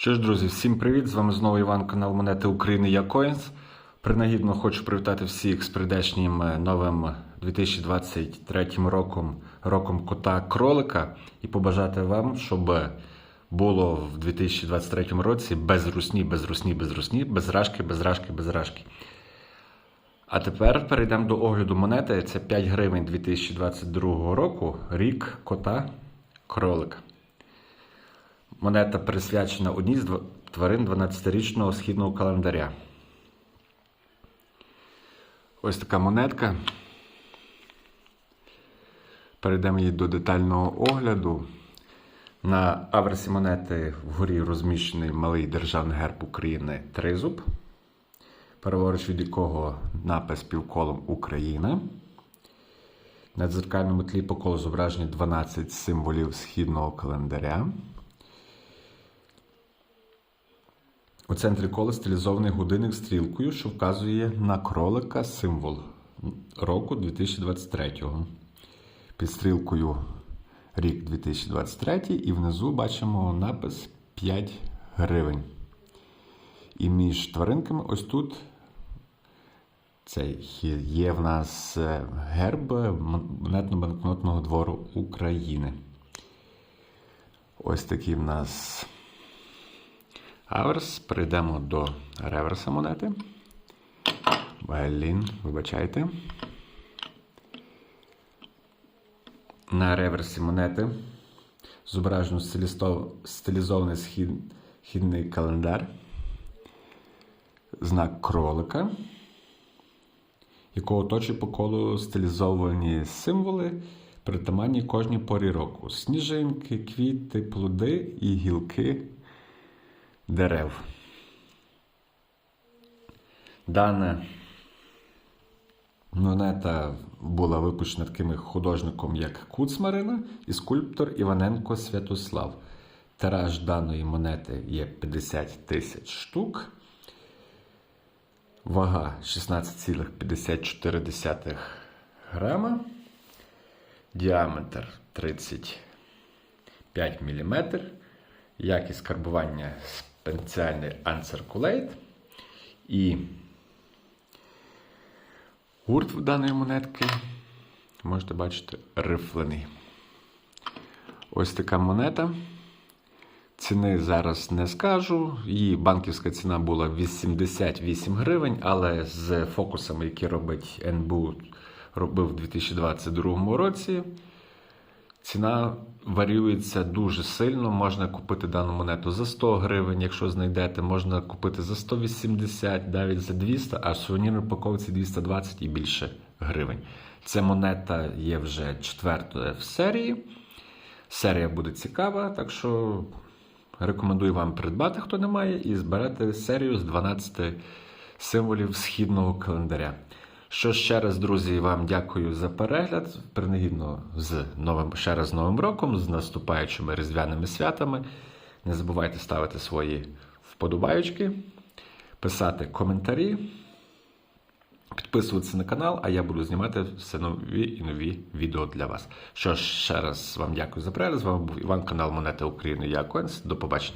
Що ж, друзі, всім привіт! З вами знову Іван, канал Монети України Якоїнс. Принагідно хочу привітати всіх з прийдешнім е, новим 2023 роком, роком кота кролика і побажати вам, щоб було в 2023 році без русні, без русні, без русні, без рашки, без рашки, без рашки. А тепер перейдемо до огляду монети. Це 5 гривень 2022 року, рік кота кролика. Монета присвячена одній з тварин 12-річного східного календаря. Ось така монетка. Перейдемо її до детального огляду. На аверсі монети вгорі розміщений малий державний герб України Тризуб, переворуч від якого напис півколом Україна. На дзеркальному тлі по колу зображені 12 символів східного календаря. У центрі кола стилізований годинник стрілкою, що вказує на кролика символ року 2023. Під стрілкою рік 2023 і внизу бачимо напис 5 гривень. І між тваринками ось тут цей є в нас е, герб монетно-банкнотного двору України. Ось такий в нас аверс. Перейдемо до реверса монети. Блін, вибачайте. На реверсі монети зображено стилізований схід, східний календар, знак кролика, якого оточує по колу стилізовані символи, притаманні кожній порі року: сніжинки, квіти, плоди і гілки дерев. Дана монета була випущена таким художником, як Куцмарина і скульптор Іваненко Святослав. Тираж даної монети є 50 тисяч штук. Вага 16,54 грама. Діаметр 35 мм. Якість карбування спеціальний Uncirculate. І гурт в даної монетки, можете бачити, рифлений. Ось така монета. Ціни зараз не скажу. Її банківська ціна була 88 гривень, але з фокусами, які робить НБУ, робив у 2022 році. Ціна варіюється дуже сильно. Можна купити дану монету за 100 гривень, якщо знайдете, можна купити за 180, навіть за 200, а в сувенірній упаковці 220 і більше гривень. Ця монета є вже четвертою в серії. Серія буде цікава, так що рекомендую вам придбати, хто не має, і зберете серію з 12 символів східного календаря. Що ще раз, друзі, вам дякую за перегляд. Принагідно з новим ще раз Новим роком, з наступаючими різдвяними святами. Не забувайте ставити свої вподобаючки, писати коментарі, підписуватися на канал, а я буду знімати все нові і нові відео для вас. Що ж, ще раз вам дякую за перегляд. З вами був Іван, канал Монети України Яконс. До побачення.